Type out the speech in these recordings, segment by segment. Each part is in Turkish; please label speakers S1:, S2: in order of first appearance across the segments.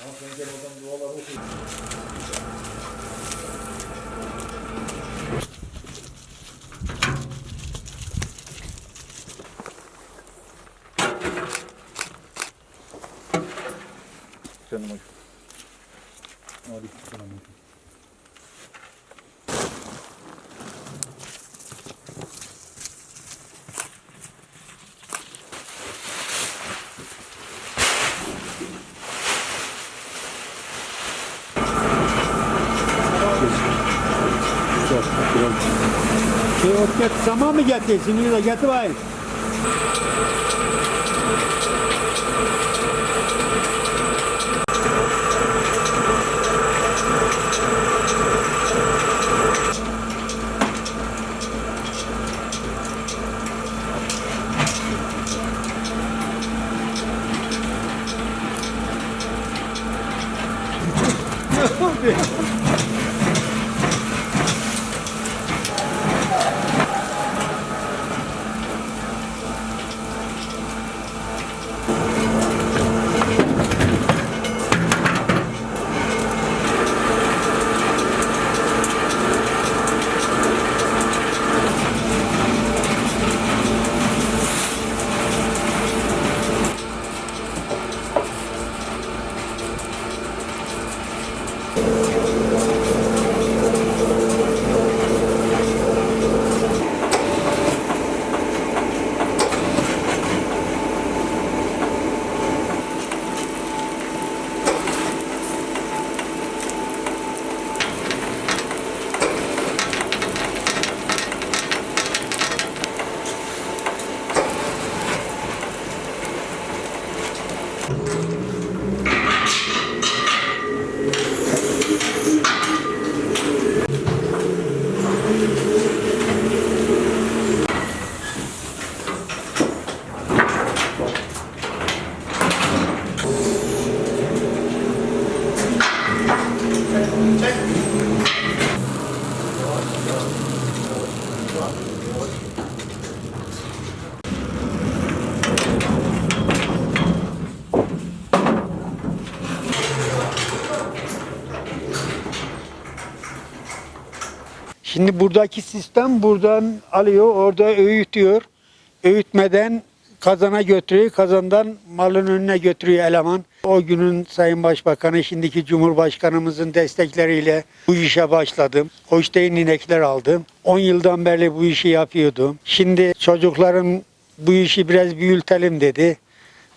S1: Ama sen gel oradan duaları oku. Canım hocam. Aleyküm selam hocam.
S2: Иванович. Ты вот это сама меня здесь, не заготоваешь? Yeah. Şimdi buradaki sistem buradan alıyor, orada öğütüyor. Öğütmeden kazana götürüyor, kazandan malın önüne götürüyor eleman. O günün Sayın Başbakanı, şimdiki Cumhurbaşkanımızın destekleriyle bu işe başladım. Hoşteyn inekler aldım. 10 yıldan beri bu işi yapıyordum. Şimdi çocukların bu işi biraz büyütelim dedi.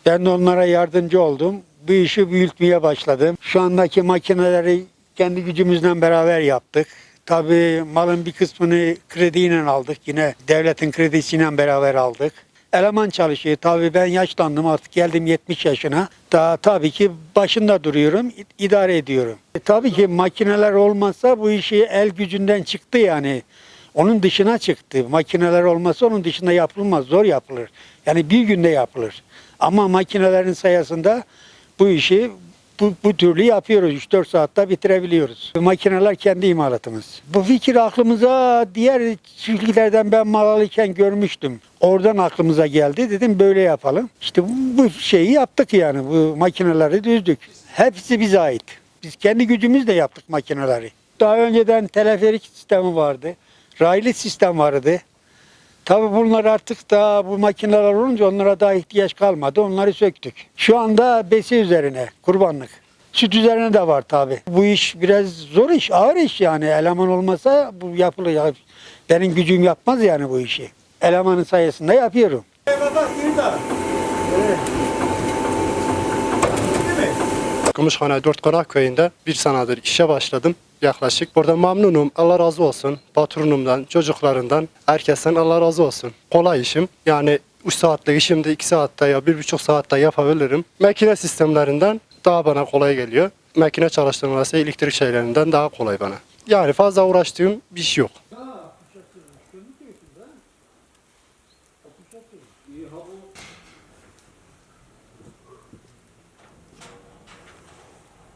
S2: Ben de onlara yardımcı oldum. Bu işi büyütmeye başladım. Şu andaki makineleri kendi gücümüzle beraber yaptık. Tabii malın bir kısmını krediyle aldık. Yine devletin kredisiyle beraber aldık. Eleman çalışıyor. Tabii ben yaşlandım artık geldim 70 yaşına. Daha tabii ki başında duruyorum, idare ediyorum. E, tabii ki makineler olmazsa bu işi el gücünden çıktı yani. Onun dışına çıktı. Makineler olmasa onun dışında yapılmaz. Zor yapılır. Yani bir günde yapılır. Ama makinelerin sayesinde bu işi bu, bu türlü yapıyoruz. 3-4 saatte bitirebiliyoruz. Makineler kendi imalatımız. Bu fikir aklımıza diğer çiftliklerden ben mal alırken görmüştüm. Oradan aklımıza geldi. Dedim böyle yapalım. İşte bu, bu şeyi yaptık yani. Bu makineleri düzdük. Hepsi bize ait. Biz kendi gücümüzle yaptık makineleri. Daha önceden teleferik sistemi vardı. Raylı sistem vardı. Tabii bunlar artık da bu makineler olunca onlara daha ihtiyaç kalmadı. Onları söktük. Şu anda besi üzerine kurbanlık. Süt üzerine de var tabii. Bu iş biraz zor iş, ağır iş yani. Eleman olmasa bu yapılıyor. Benim gücüm yapmaz yani bu işi. Elemanın sayesinde yapıyorum.
S3: Gümüşhane Dört Konak köyünde bir senedir işe başladım. Yaklaşık. Burada memnunum. Allah razı olsun. Patronumdan, çocuklarından, herkesten Allah razı olsun. Kolay işim. Yani 3 saatlik işimde 2 saatte ya 1,5 saatte yapabilirim. Makine sistemlerinden daha bana kolay geliyor. Makine çalıştırması elektrik şeylerinden daha kolay bana. Yani fazla uğraştığım bir iş yok.